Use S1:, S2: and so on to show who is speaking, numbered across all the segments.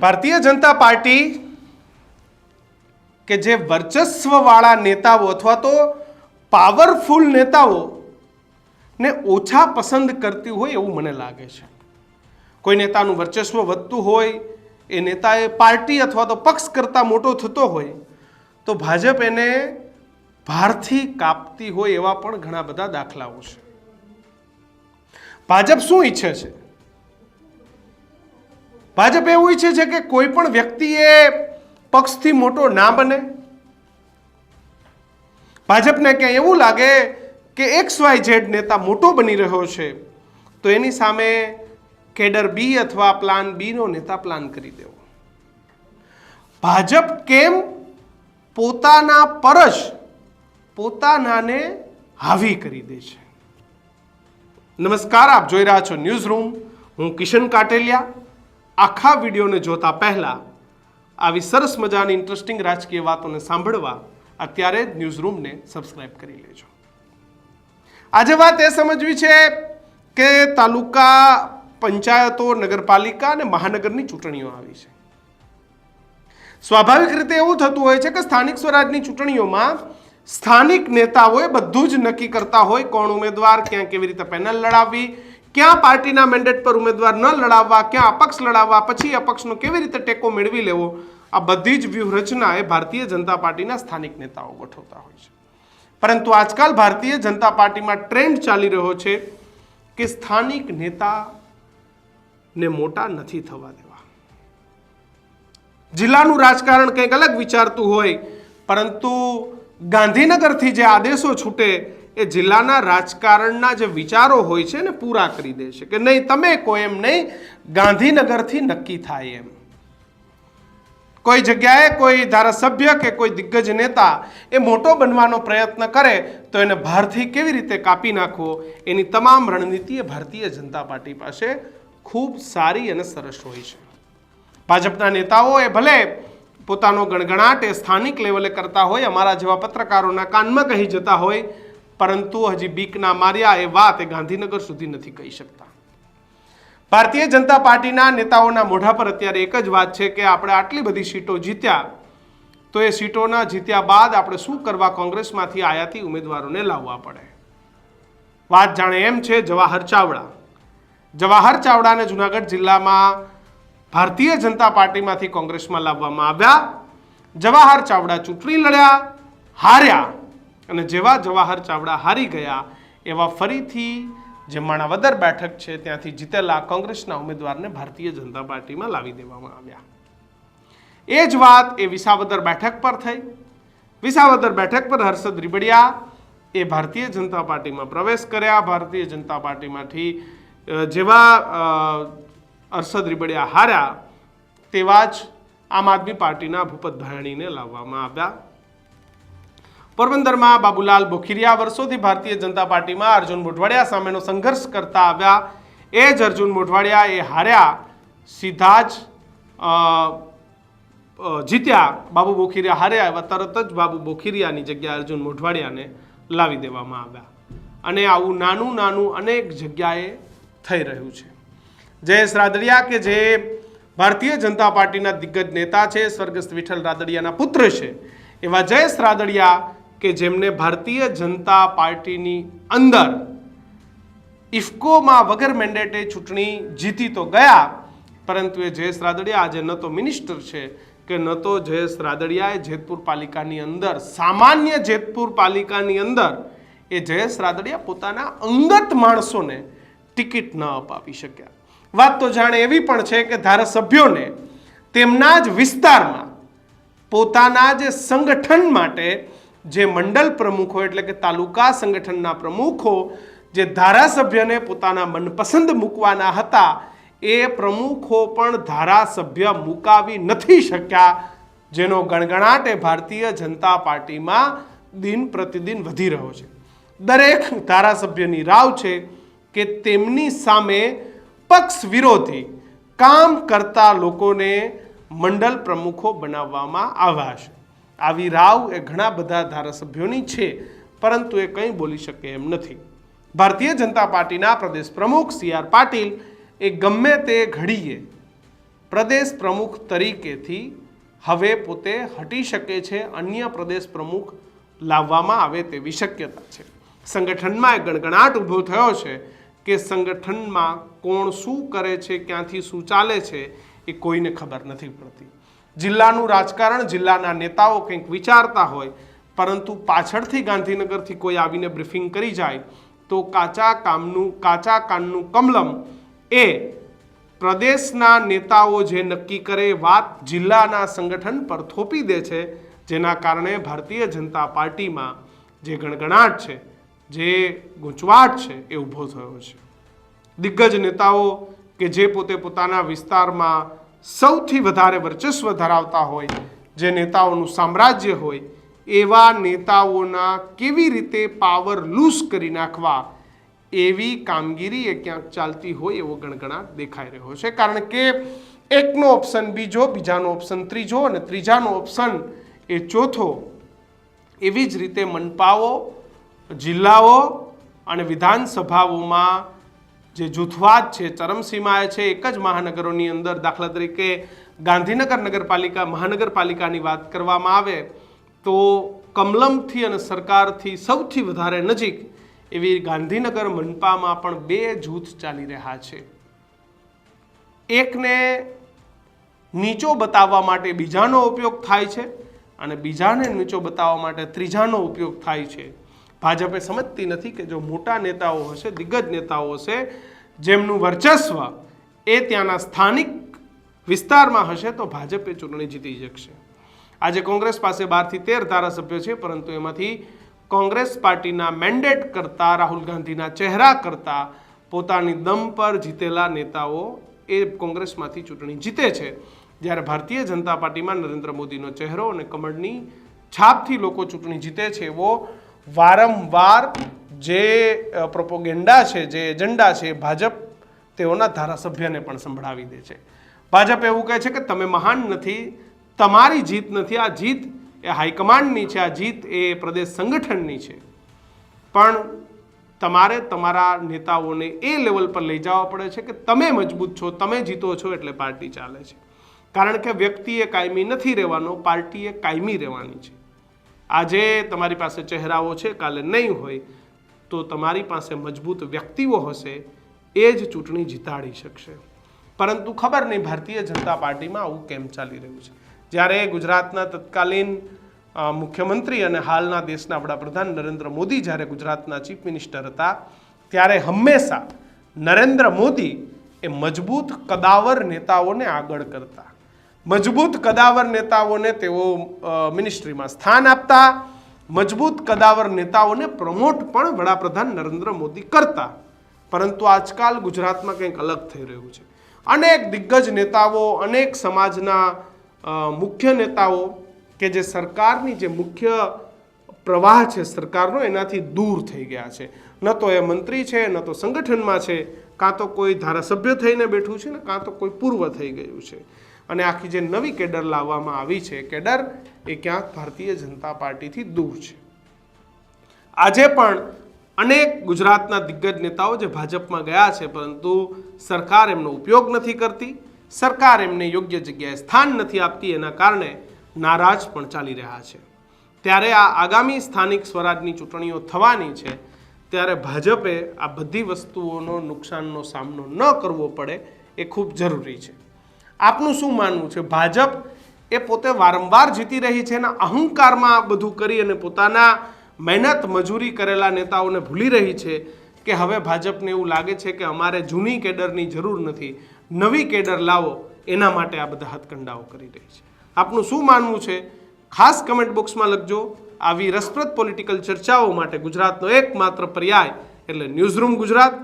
S1: Bharatiya Janata party કે જે વર્ચસ્વવાળા નેતાઓ અથવા તો પાવરફુલ નેતાઓ ને ઓછા પસંદ કરતી હોય એવું મને લાગે છે. કોઈ નેતાનું વર્ચસ્વ વધતું હોય, એ નેતાએ પાર્ટી અથવા તો પક્ષ કરતાં મોટો થતો હોય, તો ભાજપ એને ભારથી કાપતી હોય એવા પણ ઘણા બધા દાખલાઓ છે. ભાજપ શું ઈચ્છે છે? ભાજપ એવું ઈચ્છે છે કે કોઈ પણ વ્યક્તિએ પક્ષથી મોટો ના બને. ભાજપને ક્યાંય એવું લાગે કે એક્સ વાય ઝેડ નેતા મોટો બની રહ્યો છે, તો એની સામે કેડર બી અથવા પ્લાન બીનો નેતા પ્લાન કરી દેવો. ભાજપ કેમ પોતાના પર જ પોતાનાને હાવી કરી દે છે? નમસ્કાર, આપ જોઈ રહ્યા છો ન્યૂઝ રૂમ હું કિશન કાટેલિયા. આખા વિડીયોને જોતા પહેલાં આવી સરસ મજાની ઇન્ટરેસ્ટિંગ રાજકીય વાતોને સાંભળવા અત્યારે જ ન્યૂઝ રૂમને સબસ્ક્રાઇબ કરી લેજો. આજે વાત એ સમજવી છે કે તાલુકા પંચાયતો, નગરપાલિકા અને મહાનગરની ચૂંટણીઓ આવી છે. સ્વાભાવિક રીતે એવું થતું હોય છે કે સ્થાનિક સ્વરાજની ચૂંટણીઓમાં સ્થાનિક નેતાઓએ બધું જ નક્કી કરતા હોય કોણ ઉમેદવાર, ક્યાં કેવી રીતે પેનલ લડાવવી ક્યાં પાર્ટીના મેન્ડેટ પર ઉમેદવાર ન લડાવવા, ક્યાં અપક્ષ લડાવવા, પછી અપક્ષનો કેવી રીતે ટેકો મેળવી લેવો? આ બધી જ વ્યૂહરચના એ ભારતીય જનતા પાર્ટીના સ્થાનિક નેતાઓ ગોઠવતા હોય છે. પરંતુ આજકાલ ભારતીય જનતા પાર્ટીમાં ટ્રેન્ડ ચાલી રહ્યો છે કે સ્થાનિક નેતાને મોટા નથી થવા દેવા. જિલ્લાનું રાજકારણ કંઈક અલગ વિચારતું હોય, પરંતુ ગાંધીનગરથી જે આદેશો છૂટે એ જિલ્લાના રાજકારણના જે વિચારો હોય છે ને પૂરા કરી દે છે કે નહીં, તમે કોઈ એમ નહીં, ગાંધીનગરથી નક્કી થાય એમ. કોઈ જગ્યાએ કોઈ ધારાસભ્ય કે કોઈ દિગ્ગજ નેતા એ મોટો બનવાનો પ્રયત્ન કરે તો એને ભારથી કેવી રીતે કાપી નાખવો? એની તમામ રણનીતિ એ ભારતીય જનતા પાર્ટી પાસે ખૂબ સારી અને સરસ હોય છે. ભાજપના નેતાઓ એ ભલે પોતાનો ગણગણાટ એ સ્થાનિક લેવલે કરતા હોય, અમારા જેવા પત્રકારોના કાનમાં કહી જતા હોય પરંતુ હજી બીકના માર્યા એ વાત એ ગાંધીનગર સુધી નથી કહી શકતા. ભારતીય જનતા પાર્ટીના નેતાઓના મોઢા પર અત્યારે એક જ વાત છે કે આપણે આટલી બધી સીટો જીત્યા તો એ સીટોના જીત્યા બાદ આપણે શું કરવા કોંગ્રેસમાંથી આયાતી ઉમેદવારોને લાવવા પડે? વાત જાણે એમ છે જવાહર ચાવડા. જવાહર ચાવડાને જુનાગઢ જિલ્લામાં ભારતીય જનતા પાર્ટીમાંથી કોંગ્રેસમાં લાવવામાં આવ્યા. જવાહર ચાવડા ચૂંટણી લડ્યા, હાર્યા. અને જેવા જવાહર ચાવડા હારી ગયા, એવા ફરીથી જે માણાવદર બેઠક છે, ત્યાંથી જીતેલા કોંગ્રેસના ઉમેદવારને ભારતીય જનતા પાર્ટીમાં લાવી દેવામાં આવ્યા. એ જ વાત એ વિસાવદર બેઠક પર થઈ. વિસાવદર બેઠક પર હર્ષદ રીબડિયા એ ભારતીય જનતા પાર્ટીમાં પ્રવેશ કર્યા. ભારતીય જનતા પાર્ટીમાંથી જેવા હર્ષદ રીબડિયા હાર્યા, તેવા જ આમ આદમી પાર્ટીના ભૂપત ભાયાણીને લાવવામાં આવ્યા. પોરબંદરમાં બાબુલાલ બોખીરિયા વર્ષોથી ભારતીય જનતા પાર્ટીમાં અર્જુન મોઢવાડિયા સામેનો સંઘર્ષ કરતા આવ્યા. એ જ અર્જુન મોઢવાડિયા એ હાર્યા. સીધા જ જીત્યા. બાબુ બોખીરિયા હાર્યા એવા તરત જ બાબુ બોખીરિયાની જગ્યાએ અર્જુન મોઢવાડિયાને લાવી દેવામાં આવ્યા. અને આવું નાનું નાનું અનેક જગ્યાએ થઈ રહ્યું છે. જયેશ રાદડિયા કે જે ભારતીય જનતા પાર્ટીના દિગ્ગજ નેતા છે, સ્વર્ગસ્થ વિઠ્ઠલ રાદડિયાના પુત્ર છે, એવા જયેશ રાદડિયા કે જેમને ભારતીય જનતા પાર્ટીની અંદર ઇફકોમાં વગર મેન્ડેટે ચૂંટણી જીતી તો ગયા, પરંતુ એ જયેશ રાદડિયા આજે ન તો મિનિસ્ટર છે કે ન તો જયેશ રાદડિયાએ જેતપુર પાલિકાની અંદર, સામાન્ય જેતપુર પાલિકાની અંદર, એ જયેશ રાદડિયા પોતાના અંગત માણસોને ટિકિટ ન અપાવી શક્યા. વાત તો જાણે એવી પણ છે કે ધારાસભ્યોને તેમના જ વિસ્તારમાં પોતાના જે સંગઠન માટે જે મંડળ પ્રમુખો એટલે કે તાલુકા સંગઠનના પ્રમુખો, જે ધારાસભ્યને પોતાના મનપસંદ મૂકવાના હતા, એ પ્રમુખો પણ ધારાસભ્ય મુકાવી નથી શક્યા, જેનો ગણગણાટ એ ભારતીય જનતા પાર્ટીમાં દિન પ્રતિદિન વધી રહ્યો છે. દરેક ધારાસભ્યની રાવ છે કે તેમની સામે પક્ષ વિરોધી કામ કરતા લોકોને મંડળ પ્રમુખો બનાવવામાં આવ્યા છે આવી રાવ એ ઘણા બધા ધારાસભ્યોની છે, પરંતુ એ કંઈ બોલી શકે એમ નથી. ભારતીય જનતા પાર્ટીના પ્રદેશ પ્રમુખ સી આર પાટીલ, એ ગમે તે ઘડીએ પ્રદેશ પ્રમુખ તરીકેથી હવે પોતે હટી શકે છે, અન્ય પ્રદેશ પ્રમુખ લાવવામાં આવે તેવી શક્યતા છે. સંગઠનમાં એ ગણગણાટ ઊભો થયો છે કે સંગઠનમાં કોણ શું કરે છે, ક્યાંથી શું ચાલે છે, એ કોઈને ખબર નથી પડતી. જિલ્લાનું રાજકારણ, જિલ્લાના નેતાઓ કંઈક વિચારતા હોય, પરંતુ પાછળથી ગાંધીનગરથી કોઈ આવીને બ્રીફિંગ કરી જાય, તો કાચા કામનું, કાચા કાનનું કમલમ એ પ્રદેશના નેતાઓ જે નક્કી કરે વાત જિલ્લાના સંગઠન પર થોપી દે છે, જેના કારણે ભારતીય જનતા પાર્ટીમાં જે ગણગણાટ છે, જે ગૂંચવાટ છે એ ઊભો થયો છે. દિગ્ગજ નેતાઓ કે જે પોતે પોતાના વિસ્તારમાં સૌથી વધારે વર્ચસ્વ ધરાવતા હોય, જે નેતાઓનું સામ્રાજ્ય હોય, એવા નેતાઓના કેવી રીતે પાવર લૂઝ કરી નાખવા એવી કામગીરી એ ક્યાંક ચાલતી હોય એવો ગણગણાટ દેખાઈ રહ્યો છે. કારણ કે એકનો ઓપ્શન બીજો, બીજાનો ઓપ્શન ત્રીજો અને ત્રીજાનો ઓપ્શન એ ચોથો. એવી જ રીતે મનપાઓ, જિલ્લાઓ અને વિધાનસભાઓમાં જે જૂથવાદ છે, ચરમસીમાએ છે, એક જ મહાનગરોની અંદર દાખલા તરીકે ગાંધીનગર નગરપાલિકા, મહાનગરપાલિકાની વાત કરવામાં આવે તો કમલમથી અને સરકારથી સૌથી વધારે નજીક એવી ગાંધીનગર મનપામાં પણ બે જૂથ ચાલી રહ્યા છે. એકને નીચો બતાવવા માટે બીજાનો ઉપયોગ થાય છે અને બીજાને નીચો બતાવવા માટે ત્રીજાનો ઉપયોગ થાય છે. ભાજપે સમજતી નથી કે જો મોટા નેતાઓ હશે, દિગ્ગજ નેતાઓ હશે, જેમનું વર્ચસ્વ એ ત્યાંના સ્થાનિક વિસ્તારમાં હશે, તો ભાજપે ચૂંટણી જીતી શકશે. આજે કોંગ્રેસ પાસે બારથી તેર ધારાસભ્યો છે, પરંતુ એમાંથી કોંગ્રેસ પાર્ટીના મેન્ડેટ કરતાં, રાહુલ ગાંધીના ચહેરા કરતાં, પોતાની દમ પર જીતેલા નેતાઓ એ કોંગ્રેસમાંથી ચૂંટણી જીતે છે. જ્યારે ભારતીય જનતા પાર્ટીમાં નરેન્દ્ર મોદીનો ચહેરો અને કમળની છાપથી લોકો ચૂંટણી જીતે છે, એવો વારંવાર જે પ્રોપોગેન્ડા છે, જે એજન્ડા છે, ભાજપ તેઓના ધારાસભ્યને પણ સંભળાવી દે છે. ભાજપ એવું કહે છે કે તમે મહાન નથી, તમારી જીત નથી, આ જીત એ હાઈકમાન્ડની છે, આ જીત એ પ્રદેશ સંગઠનની છે. પણ તમારે તમારા નેતાઓને એ લેવલ પર લઈ જવા પડે છે કે તમે મજબૂત છો, તમે જીતો છો એટલે પાર્ટી ચાલે છે. કારણ કે વ્યક્તિએ કાયમી નથી રહેવાનો, પાર્ટીએ કાયમી રહેવાની છે. આજે તમારી પાસે ચહેરાઓ છે, કાલે નહીં હોય, તો તમારી પાસે મજબૂત વ્યક્તિઓ હશે, એ જ ચૂંટણી જીતાડી શકશે. પરંતુ ખબર નહીં, ભારતીય જનતા પાર્ટીમાં આવું કેમ ચાલી રહ્યું છે? જ્યારે ગુજરાતના તત્કાલીન મુખ્યમંત્રી અને હાલના દેશના વડાપ્રધાન નરેન્દ્ર મોદી જ્યારે ગુજરાતના ચીફ મિનિસ્ટર હતા, ત્યારે હંમેશા નરેન્દ્ર મોદી એ મજબૂત કદાવર નેતાઓને આગળ કરતા. મજબૂત કદાવર નેતાઓને તેઓ મિનિસ્ટ્રીમાં સ્થાન આપતા, મજબૂત કદાવર નેતાઓને પ્રમોટ પણ વડાપ્રધાન નરેન્દ્ર મોદી કરતા. પરંતુ આજકાલ ગુજરાતમાં કંઈક અલગ થઈ રહ્યું છે. અનેક દિગ્ગજ નેતાઓ, અનેક સમાજના મુખ્ય નેતાઓ કે જે સરકારની જે મુખ્ય પ્રવાહ છે સરકારનો, એનાથી દૂર થઈ ગયા છે. ન તો એ મંત્રી છે, ન તો સંગઠનમાં છે કાં તો કોઈ ધારાસભ્ય થઈને બેઠું છે ને કાં તો કોઈ પૂર્વ થઈ ગયું છે. અને આખી જે નવી કેડર લાવવામાં આવી છે, કેડર એ ક્યાંક ભારતીય જનતા પાર્ટીથી દૂર છે. આજે પણ અનેક ગુજરાતના દિગ્ગજ નેતાઓ જે ભાજપમાં ગયા છે, પરંતુ સરકાર એમનો ઉપયોગ નથી કરતી, સરકાર એમને યોગ્ય જગ્યાએ સ્થાન નથી આપતી, એના કારણે નારાજ પણ ચાલી રહ્યા છે. ત્યારે આ આગામી સ્થાનિક સ્વરાજની ચૂંટણીઓ થવાની છે ત્યારે ભાજપે આ બધી વસ્તુઓનો નુકસાનનો સામનો ન કરવો પડે એ ખૂબ જરૂરી છે. આપનું શું માનવું છે? ભાજપ એ પોતે વારંવાર જીતી રહી છે અને અહંકારમાં આ બધું કરી અને પોતાના મહેનત મજૂરી કરેલા નેતાઓને ભૂલી રહી છે કે હવે ભાજપને એવું લાગે છે કે અમારે જૂની કેડરની જરૂર નથી. નવી કેડર લાવો, એના માટે આ બધા હથકંડાઓ કરી રહી છે. આપનું શું માનવું છે? ખાસ કમેન્ટ બોક્સમાં લખજો. આવી રસપ્રદ પોલિટિકલ ચર્ચાઓ માટે ગુજરાતનો એકમાત્ર પર્યાય એટલે ન્યૂઝરૂમ ગુજરાત.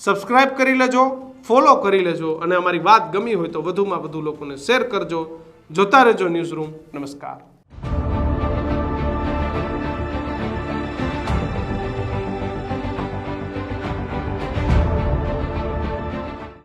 S1: સબસ્ક્રાઇબ કરી લેજો ફોલો કરી લેજો અને અમારી વાત ગમી હોય તો વધુમાં વધુ લોકોને શેર કરજો. જોતા રહેજો ન્યૂઝરૂમ નમસ્કાર.